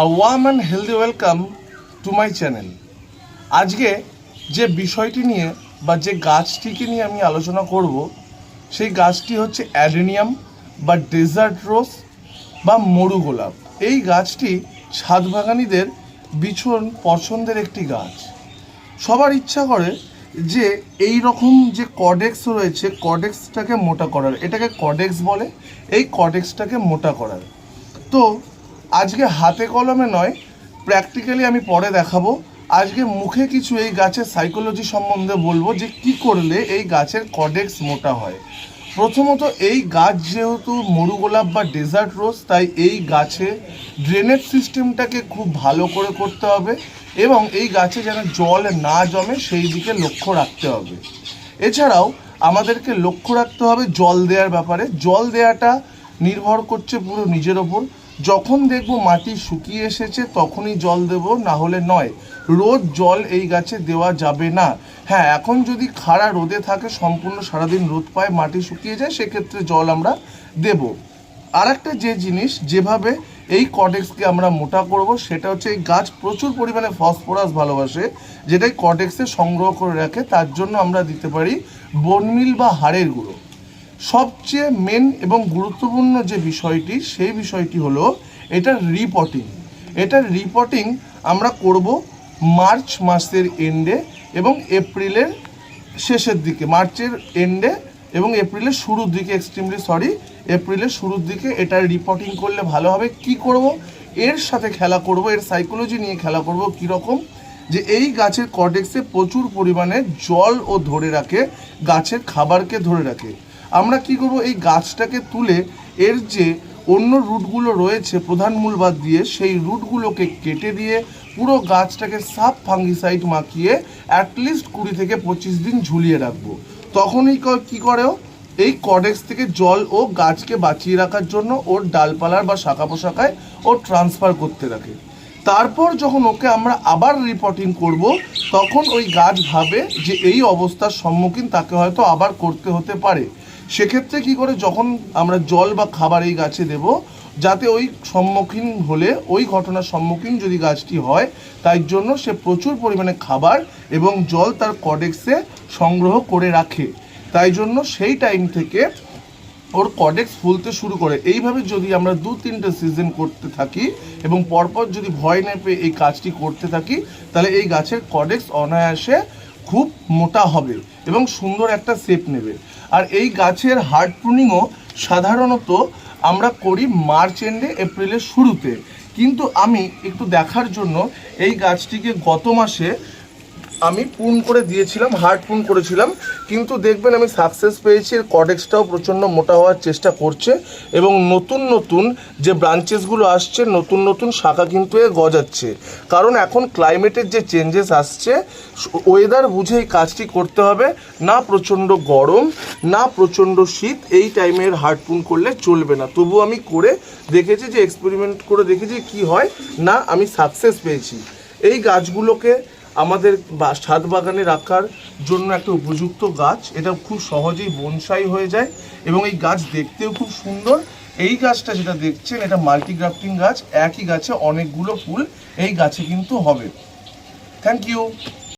A warm and healthy welcome to my channel আজকে যে বিষয়টি নিয়ে বা যে গাছটিকে নিয়ে আমি আলোচনা করব, সেই গাছটি হচ্ছে অ্যাডেনিয়াম বা ডেজার্ট রোজ বা মরু গোলাপ। এই গাছটি ছাদ বাগানীদের ভীষণ পছন্দের একটি গাছ। সবার ইচ্ছা করে যে এই রকম যে কডেক্স রয়েছে, কডেক্সটাকে মোটা করার, এটাকে কডেক্স বলে, এই কডেক্সটাকে মোটা করার। তো আজকে হাতে কলমে নয় প্র্যাকটিক্যালি আমি পরে দেখাবো। আজকে মুখে কিছু এই গাছের সাইকোলজি সম্বন্ধে বলব যে কি করলে এই গাছের কডেক্স মোটা হয়। প্রথমত এই গাছ যেহেতু মরু গোলাপ বা ডেজার্ট রোজ তাই এই গাছে ড্রেনেজ সিস্টেমটাকে খুব ভালো করে করতে হবে এবং এই গাছে যেন জল না জমে সেই দিকে লক্ষ্য রাখতে হবে। এছাড়াও আমাদেরকে লক্ষ্য রাখতে হবে জল দেওয়ার ব্যাপারে। জল দেওয়াটা নির্ভর করছে পুরো নিজের ওপর। যখন দেখব মাটি শুকিয়ে এসেছে, তখনই জল দেব না হলে নয়। রোদ জল এই গাছে দেওয়া যাবে না। হ্যাঁ এখন যদি খাড়া রোদে থাকে, সম্পূর্ণ সারাদিন রোদ পায়, মাটি শুকিয়ে যায়, সেক্ষেত্রে জল আমরা দেব। আর একটা যে জিনিস, যেভাবে এই কডেক্সকে আমরা মোটা করব, সেটা হচ্ছে এই গাছ প্রচুর পরিমাণে ফসফরাস ভালোবাসে, যেটাই কডেক্সে সংগ্রহ করে রাখে, তার জন্য আমরা দিতে পারি বনমিল বা হাড়ের গুঁড়ো। সবচেয়ে মেন এবং গুরুত্বপূর্ণ যে বিষয়টি, সেই বিষয়টি হলো এটার রিপোর্টিং এটার রিপোর্টিং আমরা করব মার্চ মাসের এন্ডে এবং এপ্রিলের শেষের দিকে। মার্চের এন্ডে এবং এপ্রিলের শুরুর দিকে এক্সট্রিমলি সরি এপ্রিলের শুরুর দিকে এটার রিপোর্টিং করলে ভালো হবে। কি করব? এর সাথে খেলা করব, এর সাইকোলজি নিয়ে খেলা করব কীরকম? যে এই গাছের কটেক্সে প্রচুর পরিমাণে জল ও ধরে রাখে, গাছের খাবারকে ধরে রাখে। আমরা কি করব? এই গাছটাকে তুলে এর যে অন্য রুটগুলো রয়েছে প্রধান মূল বাদ দিয়ে, সেই রুটগুলোকে কেটে দিয়ে পুরো গাছটাকে সাফ ফাঙ্গিসাইড মাখিয়ে অ্যাটলিস্ট কুড়ি থেকে পঁচিশ দিন ঝুলিয়ে রাখব। তখনই ক- করেও এই কডেক্স থেকে জল ও গাছকে বাঁচিয়ে রাখার জন্য ওর ডালপালার বা শাখা পোশাকায় ও ট্রান্সফার করতে রাখে তারপর যখন ওকে আমরা আবার রিপোর্টিং করব, তখন ওই গাছ ভাবে যে এই অবস্থার সম্মুখীন তাকে হয়তো আবার করতে হতে পারে। সেক্ষেত্রে কি করে যখন আমরা জল বা খাবার এই গাছে দেব, যাতে ওই সম্মুখীন হলে, ওই ঘটনার সম্মুখীন যদি গাছটি হয়, তাই জন্য সে প্রচুর পরিমাণে খাবার এবং জল তার কডেক্সে সংগ্রহ করে রাখে। তাই জন্য সেই টাইম থেকে ওর কডেক্স ফুলতে শুরু করে। এইভাবে যদি আমরা দু তিনটে সিজন করতে থাকি এবং পরপর যদি ভয় না পেয়ে এই কাজটি করতে থাকি, তাহলে এই গাছের কডেক্স অনায়াসে খুব মোটা হবে এবং সুন্দর একটা শেপ নেবে। আর এই গাছের হার্ড প্রুনিংও সাধারণত আমরা করি মার্চ এন্ডে এপ্রিলের শুরুতে। কিন্তু আমি একটু দেখার জন্য এই গাছটিকে গত মাসে আমি পুন করে দিয়েছিলাম হার্ড পুন করেছিলাম, কিন্তু দেখবেন আমি সাকসেস পেয়েছি, এর কডেক্সটাও প্রচণ্ড মোটা হওয়ার চেষ্টা করছে, এবং নতুন নতুন যে ব্রাঞ্চেসগুলো আসছে, নতুন নতুন শাখা কিন্তু এ গজাচ্ছে। কারণ এখন ক্লাইমেটের যে চেঞ্জেস আসছে ওয়েদার বুঝে এই কাজটি করতে হবে, না প্রচণ্ড গরম, না প্রচণ্ড শীত, এই টাইমের হার্ড পুন করলে চলবে না। তবু আমি করে দেখেছি যে এক্সপেরিমেন্ট করে দেখেছি কি হয়, না আমি সাকসেস পেয়েছি। এই গাছগুলোকে আমাদের ছাদ বাগানে রাখার জন্য একটা উপযুক্ত গাছ। এটা খুব সহজেই বনসাই হয়ে যায় এবং এই গাছ দেখতেও খুব সুন্দর। এই গাছটা যেটা দেখছেন, এটা মাল্টিগ্রাফটিং গাছ। একই গাছে অনেকগুলো ফুল এই গাছে কিন্তু হবে। Thank you